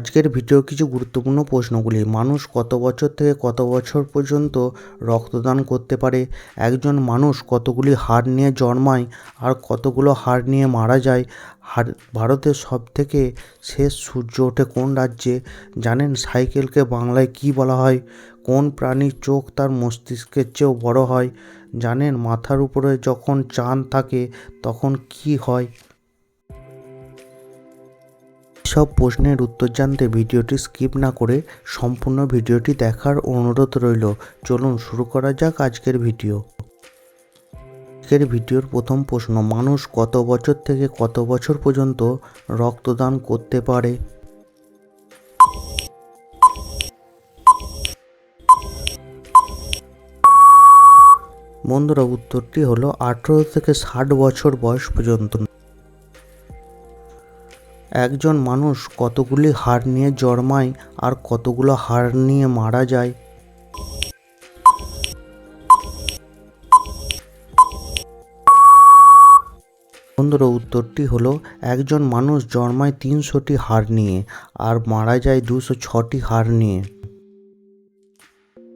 আজকের ভিডিও কিছু গুরুত্বপূর্ণ প্রশ্নগুলি। মানুষ কত বছর থেকে কত বছর পর্যন্ত রক্তদান করতে পারে? একজন মানুষ কতগুলি হাড় নিয়ে জন্মায় আর কতগুলো হাড় নিয়ে মারা যায়? হাড় ভারতের সবথেকে শেষ সূর্য ওঠে কোন রাজ্যে? জানেন সাইকেলকে বাংলায় কী বলা হয়? কোন প্রাণীর চোখ তার মস্তিষ্কের চেয়েও বড় হয়? জানেন মাথার উপরে যখন চাঁদ থাকে তখন কী হয়? সব প্রশ্নের উত্তর জানতে ভিডিওটি স্কিপ না করে সম্পূর্ণ ভিডিওটি দেখার অনুরোধ রইল। চলুন শুরু করা যাক আজকের ভিডিও। আজকের ভিডিওর প্রথম প্রশ্ন, মানুষ কত বছর থেকে কত বছর পর্যন্ত রক্তদান করতে পারে? বন্ধুরা, উত্তরটি হলো আঠেরো থেকে ষাট বছর বয়স পর্যন্ত। একজন মানুষ কতগুলি হাড় নিয়ে জন্মায় আর কতগুলো হাড় নিয়ে মারা যায়? বন্ধুরা, উত্তরটি হলো একজন মানুষ জন্মায় তিনশোটি হাড় নিয়ে আর মারা যায় দুশো ছটি হাড় নিয়ে।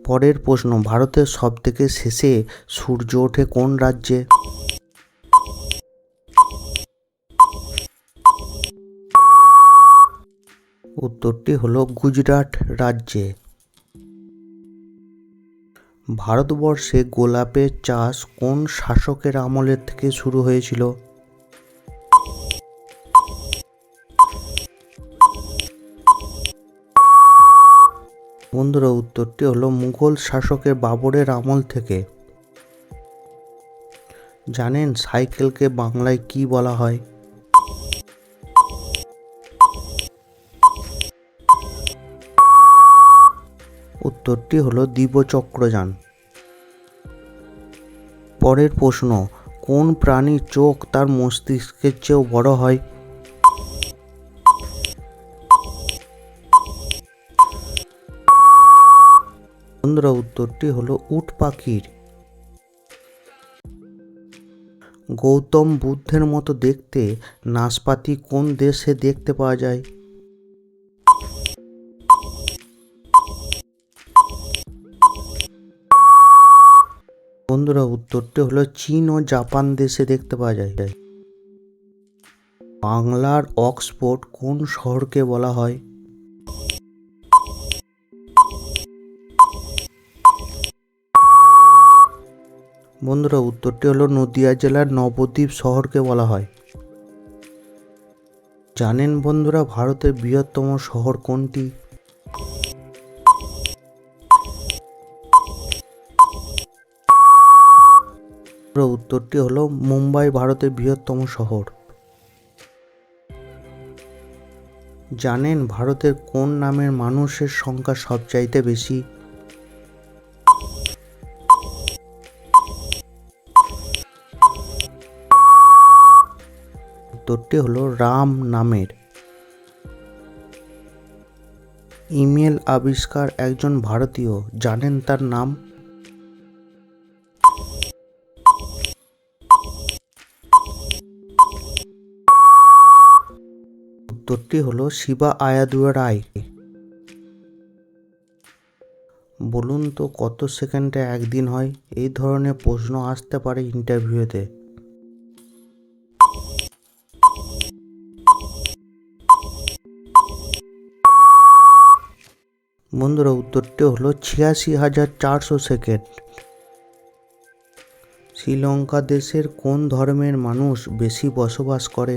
পরের প্রশ্ন, ভারতের সবথেকে শেষে সূর্য ওঠে কোন রাজ্যে? উত্তরটি হলো গুজরাট রাজ্যে। ভারতবর্ষে গোলাপের চাষ কোন শাসকের আমলের থেকে শুরু হয়েছিল? বন্ধুরা, উত্তরটি হলো মুঘল শাসকের বাবরের আমল থেকে। জানেন সাইকেলকে বাংলায় কি বলা হয়? উত্তরটি হলো দিবচক্রযান পরের প্রশ্ন, কোন প্রাণীর চোখ তার মস্তিষ্কের চেয়েও বড় হয়? বন্ধুরা, উত্তরটি হলো উট পাখির। গৌতম বুদ্ধের মতো দেখতে নাশপাতি কোন দেশে দেখতে পাওয়া যায়? বন্ধুরা, উত্তরটি হলো চীন ও জাপান দেশে দেখতে পাওয়া যায়। বাংলার অক্সফোর্ড কোন শহরকে বলা হয়? বন্ধুরা, উত্তরটি হলো নদিয়া জেলার নবদ্বীপ শহরকে বলা হয়। জানেন বন্ধুরা, ভারতের বৃহত্তম শহর কোনটি? উত্তরটি হলো মুম্বাই ভারতের বৃহত্তম শহর। জানেন ভারতের কোন নামের মানুষের সংখ্যা সবচাইতে বেশি? উত্তরটি হলো রাম নামের। ইমেল আবিষ্কার একজন ভারতীয়, জানেন তার নাম? উত্তরটি হলো শিবা আয়াদুয়া রায়। বলুন তো কত সেকেন্ডে একদিন হয়? এই ধরনের প্রশ্ন আসতে পারে ইন্টারভিউতে। বন্ধুরা, উত্তরটি হলো ছিয়াশি হাজার চারশো সেকেন্ড। শ্রীলঙ্কা দেশের কোন ধর্মের মানুষ বেশি বসবাস করে?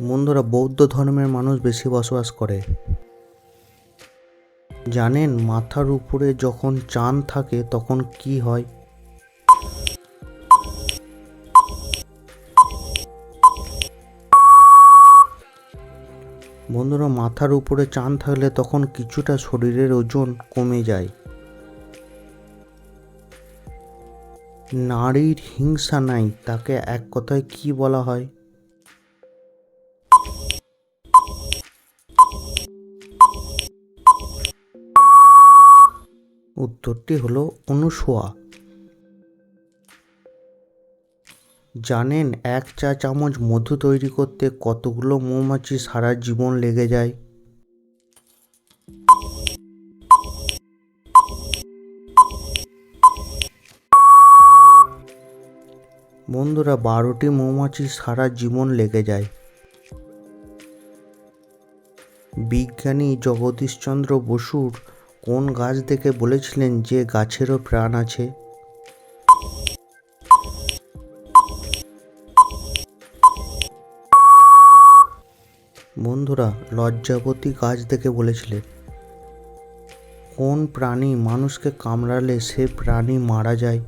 বন্ধুরা বৌদ্ধ ধর্মের মানুষ বেশি বসবাস করে। জানেন মাথার উপরে যখন চাঁদ থাকে তখন কি হয়? বন্ধুরা, মাথার উপরে চাঁদ থাকলে তখন কিছুটা শরীরের ওজন কমে যায়। নারীর হিংসা নাই, তাকে এক কথায় কি বলা হয়? উত্তরটি হলো অনুসোয়া। জানেন, এক চা চামচ মধু তৈরি করতে কতগুলো মৌমাছি সারা জীবন লেগে যায়? বন্ধুরা, বারোটি মৌমাছি সারা জীবন লেগে যায়। বিজ্ঞানী জগদীশচন্দ্র বসুর কোন গাছ দেখে বলেছিলেন যে গাছেরও প্রাণ আছে? বন্ধুরা, লজ্জাবতী গাছ দেখে বলেছিলেন কোন প্রাণী মানুষকে কামড়ালে সে প্রাণী মারা যায়?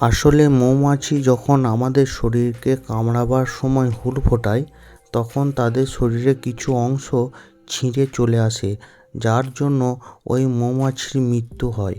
আসলে মৌমাছি যখন আমাদের শরীরকে কামড়াবার সময় হুল ফোটায়, তখন তাদের শরীরে কিছু অংশ ছিঁড়ে চলে আসে, যার জন্য ওই মৌমাছির মৃত্যু হয়।